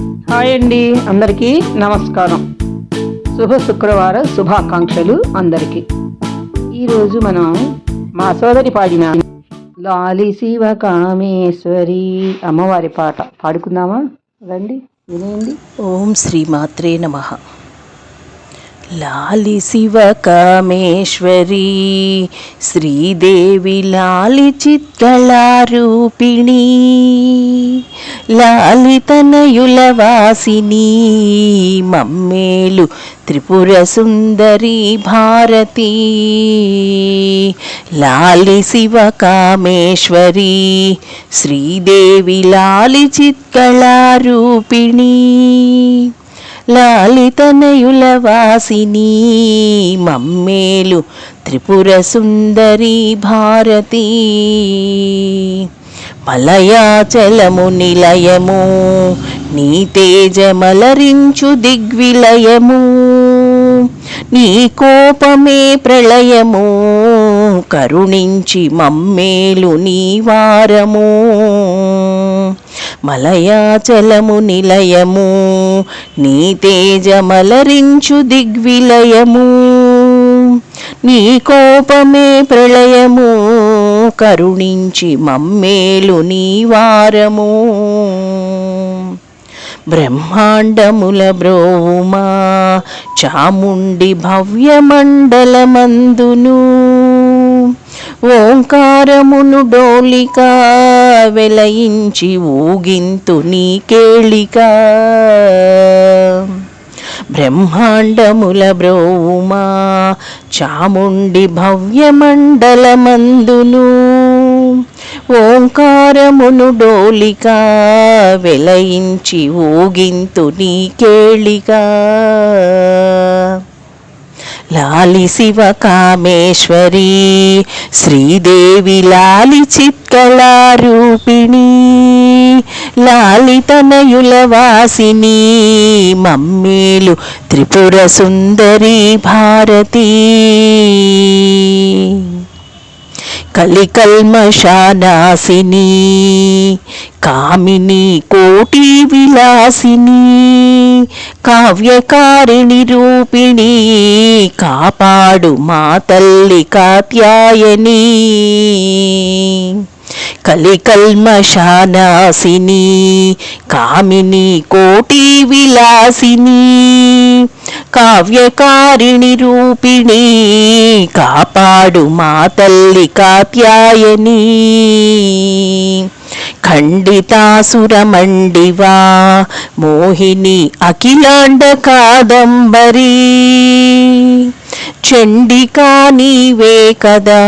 Hi అండి అందరికీ నమస్కారం. శుభ శుక్రవార శుభాకాంక్షలు అందరికీ. ఈరోజు మనం మా సోదరి పాడిన లాలి శివ కామేశ్వరి అమ్మవారి పాట పాడుకుందామా? రండి వినేయండి ఓం శ్రీమాత్రే నమః. లాలి శివ కామేశ్వరి శ్రీదేవి లాలి చిత్కళారూపిణి లాలితనయుల వాసిని మమ్మేలు త్రిపుర సుందరి భారతి లాలి శివ కామేశ్వరి శ్రీదేవి లాలి చిత్కళారూపిణి. లాలితనయుల వాసిని మమ్మేలు త్రిపుర సుందరి భారతి. మలయాచలము నిలయము నీ తేజమలరించు దిగ్విలయము నీ కోపమే ప్రళయము కరుణించి మమ్మేలు నీవారము మలయాచలము నిలయము నీ తేజమలరించు దిగ్విలయము. నీ కోపమే ప్రళయము కరుణించి మమ్మేలు నీవారము బ్రహ్మాండముల బ్రోవుమా చాముండి భవ్యమండలమందును. ఓంకారమును డోలిక వెలయించి ఊగింతు నీ కేళిక. బ్రహ్మాండముల బ్రోవుమా చాముండి భవ్యమండలమందును. ఓంకారమును డోలిక వెలయించి ఊగింతు నీ కేళిక. లాలి శివ కామేశ్వరి శ్రీదేవి లాలి చిత్కళారూపిణి లాలితనయుల వాసిని మమ్మీలు త్రిపుర సుందరి భారతీ. కలికల్మషానాసిని కామిని కోటి విలాసిని కావ్యకారిణి రూపిణి కాపాడు మా తల్లి కాత్యాయని. కలికల్మషానాసిని కామిని కోటి విలాసిని. కావ్యకారిణి రూపిణి కాపాడు మా తల్లి కాత్యాయని. ఖండితాసురమండివా మోహిని అఖిలాండ కాదంబరీ. చండికా నీవే కదా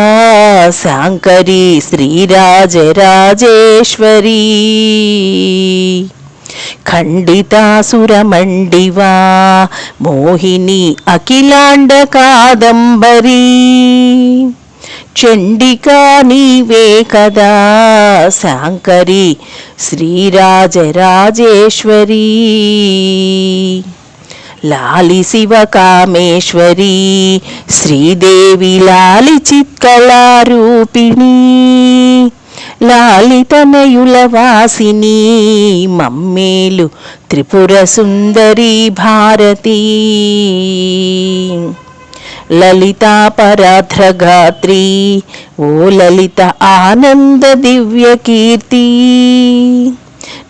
శాంకరి శ్రీరాజరాజేశ్వరీ. ఖండితాసురమండివా మోహిని అఖిలాండ కాదంబరీ చండికా నీవే కదా శాంకరి శ్రీరాజరాజేశ్వరీ. లాలి శివ కామేశ్వరీ శ్రీదేవి లాలి చిత్కళారూపిణీ లాలితమయుల వాసిని మమ్మేలు త్రిపుర సుందరి భారతి. లలితా పరాధ్రగాత్రి ఓ లలిత ఆనంద దివ్య కీర్తి.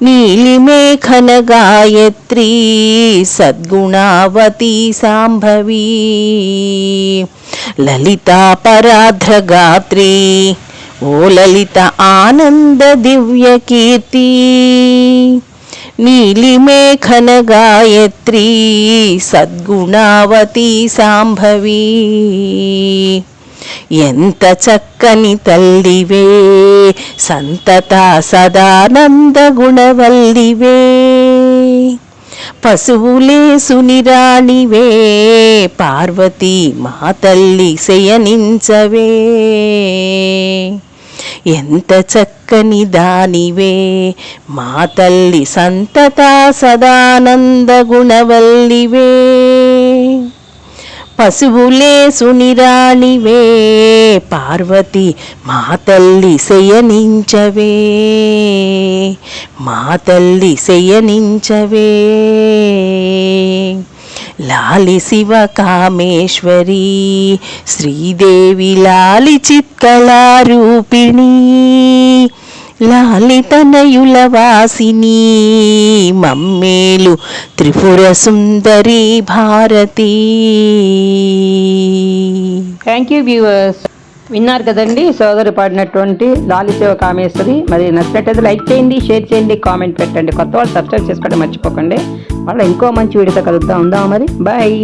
నీలిమేఖన గాయత్రి సద్గుణావతి సాంభవి. లలితా పరాధ్రగాత్రి ఓ లలిత ఆనంద దివ్య కీర్తి నీలిమేఘన గాయత్రి సద్గుణావతి సాంభవి. ఎంత చక్కని తల్లివే సంతత సదానంద గుణవల్లివే. పశువులే సునిరాణివే పార్వతీ మా తల్లి శయనించవే. ఎంత చక్కని దానివే. మా తల్లి సంతత సదానంద గుణవల్లివే. పశువులే సునిరాణివే పార్వతి మా తల్లి శయనించవే. మా తల్లి శయనించవే. లాలి శివ కామేశ్వరి శ్రీదేవి లాలి చిత్కళారూపిణి లాలితనయుల వాసిని మమ్మేలు Tripura Sundari Bharati. Thank you viewers విన్నారు కదండి సోదరు పాడినటువంటి లాలిసేవ కామేశ్వరి. మరి నచ్చినట్టయితే లైక్ చేయండి షేర్ చేయండి కామెంట్ పెట్టండి. కొత్త వాళ్ళు సబ్స్క్రైబ్ చేసుకోవడం మర్చిపోకండి. మళ్ళీ ఇంకో మంచి వీడియోతో కలుద్దాం ఉందాం మరి? బాయ్.